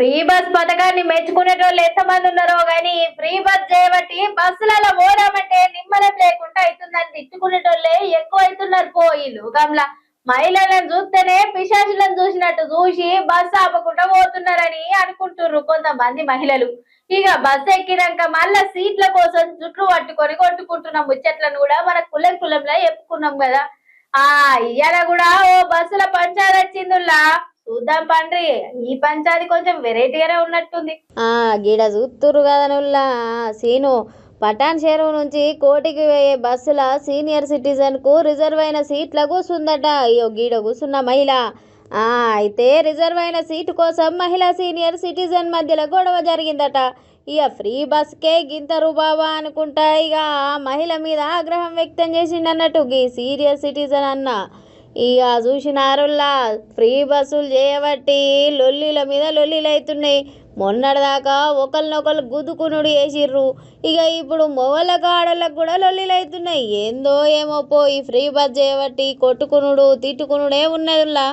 Free bus పథకాన్ని మెచ్చుకునేటోళ్ళు ఎంతమంది ఉన్నారో గాని ఫ్రీ బస్ చేయబట్టి బస్సులలో పోదామంటే నిమ్మలం లేకుండా అవుతుందని తిట్టుకునేటోళ్ళే ఎక్కువ అవుతున్నారు పోయిలు. గమ్లా మహిళలను చూస్తేనే పిశాచులను చూసినట్టు చూసి బస్సు ఆపకుండా పోతున్నారని అనుకుంటున్నారు కొంతమంది మహిళలు. ఇక బస్సు ఎక్కినాక మళ్ళా సీట్ల కోసం జుట్లు పట్టుకొని కొట్టుకుంటున్న ముచ్చట్లను కూడా మన కులం కులంలో చెప్పుకున్నాం కదా. ఆ ఇయ్యాల కూడా ఓ బస్సుల పంచాయతీ వచ్చిందిలా చూద్దాం పండ్రి. ఈ పంచాది కొంచెం వెరైటీగానే ఉన్నట్టుంది. ఆ గిడ చూస్తురు కదా నుల్లా. సీను పటాన్ చెరువు నుంచి కోటికి పోయే బస్సుల సీనియర్ సిటిజన్కు రిజర్వ్ అయిన సీట్ల కూర్చుందట అయ్యో గీడ కూర్చున్న మహిళ. ఆ అయితే రిజర్వ్ అయిన సీటు కోసం మహిళా సీనియర్ సిటిజన్ మధ్యలో గొడవ జరిగిందట. ఇక ఫ్రీ బస్కే గింత రుబాబా అనుకుంటా ఇక ఆ మహిళ మీద ఆగ్రహం వ్యక్తం చేసిండన్నట్టు గీ సీనియర్ సిటిజన్ అన్న. ఇక చూసినారుల్లా ఫ్రీ బస్సులు చేయబట్టి లొల్లిల మీద లొల్లిలు అవుతున్నాయి మొన్నటిదాకా ఒకరినొకరు గుద్దుకునుడు వేసిర్రు ఇక ఇప్పుడు మొగల ఆడళ్ళకు కూడా లొల్లిలు అవుతున్నాయి ఏందో ఏమో పో ఈ ఫ్రీ బస్ చేయబట్టి కొట్టుకునుడు తిట్టుకునుడే ఉన్నదిలా